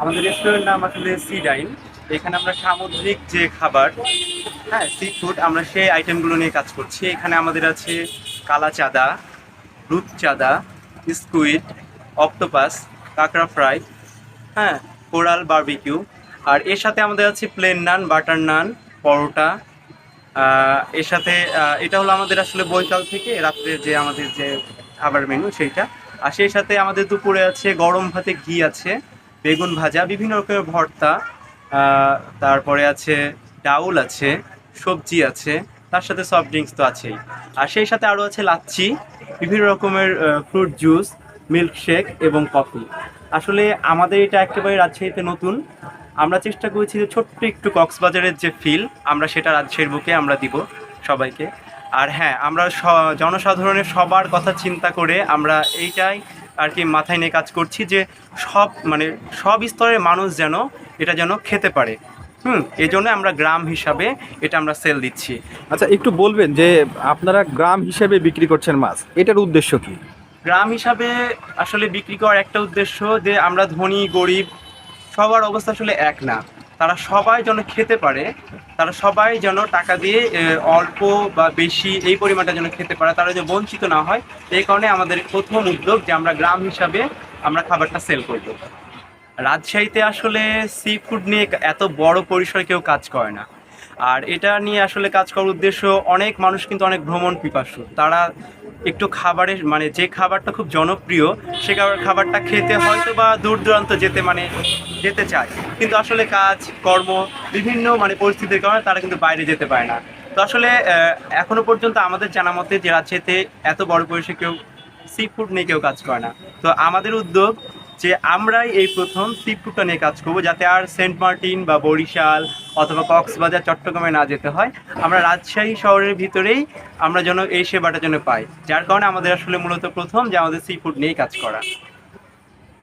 আমাদের রেস্টুরেন্ট নাম আসলে সি ডাইন এখানে আমরা সামুদ্রিক যে খাবার হ্যাঁ সি ফুড আমরা সেই আইটেমগুলো নিয়ে কাজ করছি। এখানে আমাদের আছে কালা চাঁদা রূপচাঁদা স্কুইড অক্টোপাস কাঁকড়া ফ্রাই হ্যাঁ কোরাল বার্বিকিউ আর এর সাথে আমাদের আছে প্লেন নান বাটার নান পরোটা। এর সাথে এটা হলো আমাদের আসলে বৈকাল থেকে রাত্রে যে আমাদের যে খাবার মেনু সেইটা। আর সেই সাথে আমাদের দুপুরে আছে গরম ভাতে ঘি আছে। বেগুন ভাজা, বিভিন্ন রকমের ভর্তা তারপরে আছে ডাউল আছে, সবজি আছে, তার সাথে সফট ড্রিঙ্কস তো আছেই। আর সেই সাথে আরও আছে লাচ্ছি, বিভিন্ন রকমের ফ্রুট জুস মিল্কশেক এবং কফি আসলে আমাদের এটা একেবারে রাজশাহীতে নতুন। আমরা চেষ্টা করেছি যে ছোট্ট একটু কক্সবাজারের যে ফিল আমরা সেটা রাজশাহীর বুকে আমরা দিব সবাইকে। আর হ্যাঁ আমরা জনসাধারণের সবার কথা চিন্তা করে আমরা এইটাই আর কি মাথায় নিয়ে কাজ করছি যে সব মানে সব স্তরের মানুষ যেন এটা যেন খেতে পারে। হুম এই জন্য আমরা গ্রাম হিসাবে এটা আমরা সেল দিচ্ছি। আচ্ছা একটু বলবেন যে আপনারা গ্রাম হিসাবে বিক্রি করছেন মাছ এটার উদ্দেশ্য কি? গ্রাম হিসাবে আসলে বিক্রি করার একটা উদ্দেশ্য যে আমরা ধনী গরিব সবার অবস্থা আসলে এক না। তারা সবাই যেন খেতে পারে, তারা সবাই যেন টাকা দিয়ে অল্প বা বেশি এই পরিমাণটা যেন খেতে পারে, তারা যেন বঞ্চিত না হয়, এই কারণে আমাদের প্রথম উদ্যোগ যে আমরা গ্রাম হিসাবে আমরা খাবারটা সেল করব। রাজশাহীতে আসলে সি ফুড নিয়ে এত বড় পরিসরে কেউ কাজ করে না। আর এটা নিয়ে আসলে কাজ করার উদ্দেশ্য অনেক মানুষ কিন্তু অনেক ভ্রমণ পিপাসু। তারা একটু খাবারের মানে যে খাবারটা খুব জনপ্রিয়, সে খাবার- খাবারটা খেতে হয়তো বা দূর দূরান্ত যেতে মানে যেতে চায়। কিন্তু আসলে কাজ, কর্ম, বিভিন্ন মানে পরিস্থিতির কারণে তারা কিন্তু বাইরে যেতে পারে না। তো আসলে এখনও পর্যন্ত আমাদের জানা মতে যে রাজ্যেতে এত বড় পরিসরে কেউ সি ফুড নিয়ে কেউ কাজ করে না। তো আমাদের উদ্যোগ যে আমরাই এই প্রথম সি ফুডটা নিয়ে কাজ করব যাতে আর সেন্ট মার্টিন বা বরিশাল অথবা কক্সবাজার, চট্টগ্রামে না যেতে হয়। আমরা রাজশাহী শহরের ভিতরেই আমরা যেন এই সেবাটা যেন পাই, যার কারণে আমাদের আসলে মূলত প্রথম যে আমাদের সি ফুড নিয়েই কাজ করা।